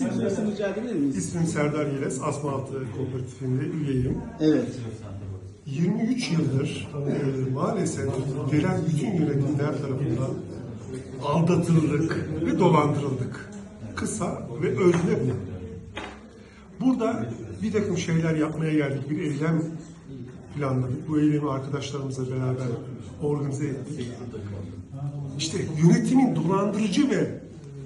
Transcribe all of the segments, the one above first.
İsim rica edebilir miyiz? İsmim Serdar Yeles, Asmaltı Kooperatifinde üyeyim. Evet. 23 yıldır e, maalesef gelen bütün yönetimler tarafından aldatıldık ve dolandırıldık. Kısa ve özne bu. Burada bir takım şeyler yapmaya geldik, bir eylem planladık. Bu eylemi arkadaşlarımızla beraber organize ettik. İşte yönetimin dolandırıcı ve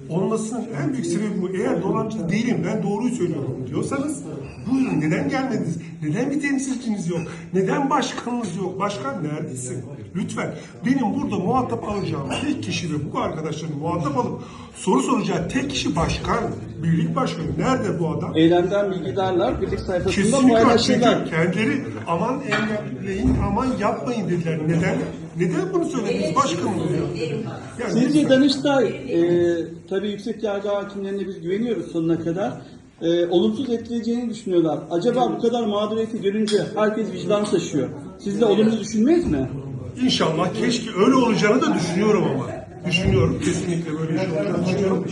olmasının en büyük sebebi bu. Eğer dolandırıcı değilim, ben doğruyu söylüyorum diyorsanız buyurun neden gelmediniz? Neden bir temsilciniz yok? Neden başkanınız yok? Başkan neredesin? Lütfen benim burada muhatap alacağım tek kişi ve bu arkadaşların muhatap alıp soru soracağı tek kişi başkan. Birlik başkanı. Nerede bu adam? Eylemden bilgidarlar birlik sayfasında Kesinlikle paylaşırlar. kendileri aman engelleyin, aman yapmayın dediler. Neden? Neden bunu söylediniz başkanım. Yani Sizce Danıştay, e, tabii yüksek yargı hakimlerine biz güveniyoruz sonuna kadar. E, olumsuz etkileyeceğini düşünüyorlar. Acaba bu kadar mağduriyeti görünce herkes vicdan taşıyor. Siz de olumlu düşünmeyiz mi? İnşallah keşke öyle olacağını da düşünüyorum ama. Düşünüyorum. Kesinlikle böyle şey olacağını düşünüyorum.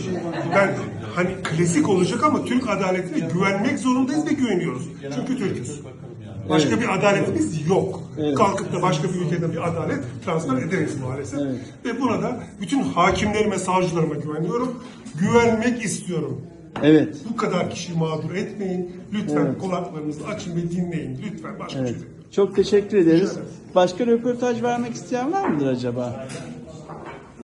Ben hani klasik olacak ama Türk adaletine güvenmek zorundayız ve güveniyoruz. Çünkü Türk'üz. Başka Evet. bir adaletimiz yok. Evet. Kalkıp da başka bir ülkeden bir adalet transfer edemeyiz maalesef. Evet. Ve burada bütün hakimlerime, savcılarıma güveniyorum. Güvenmek istiyorum. Evet. Bu kadar kişi mağdur etmeyin. Lütfen Evet. kulaklarınızı açın ve dinleyin. Lütfen başka Evet. şey. Çok teşekkür ederiz. Başka röportaj vermek isteyen var mıdır acaba?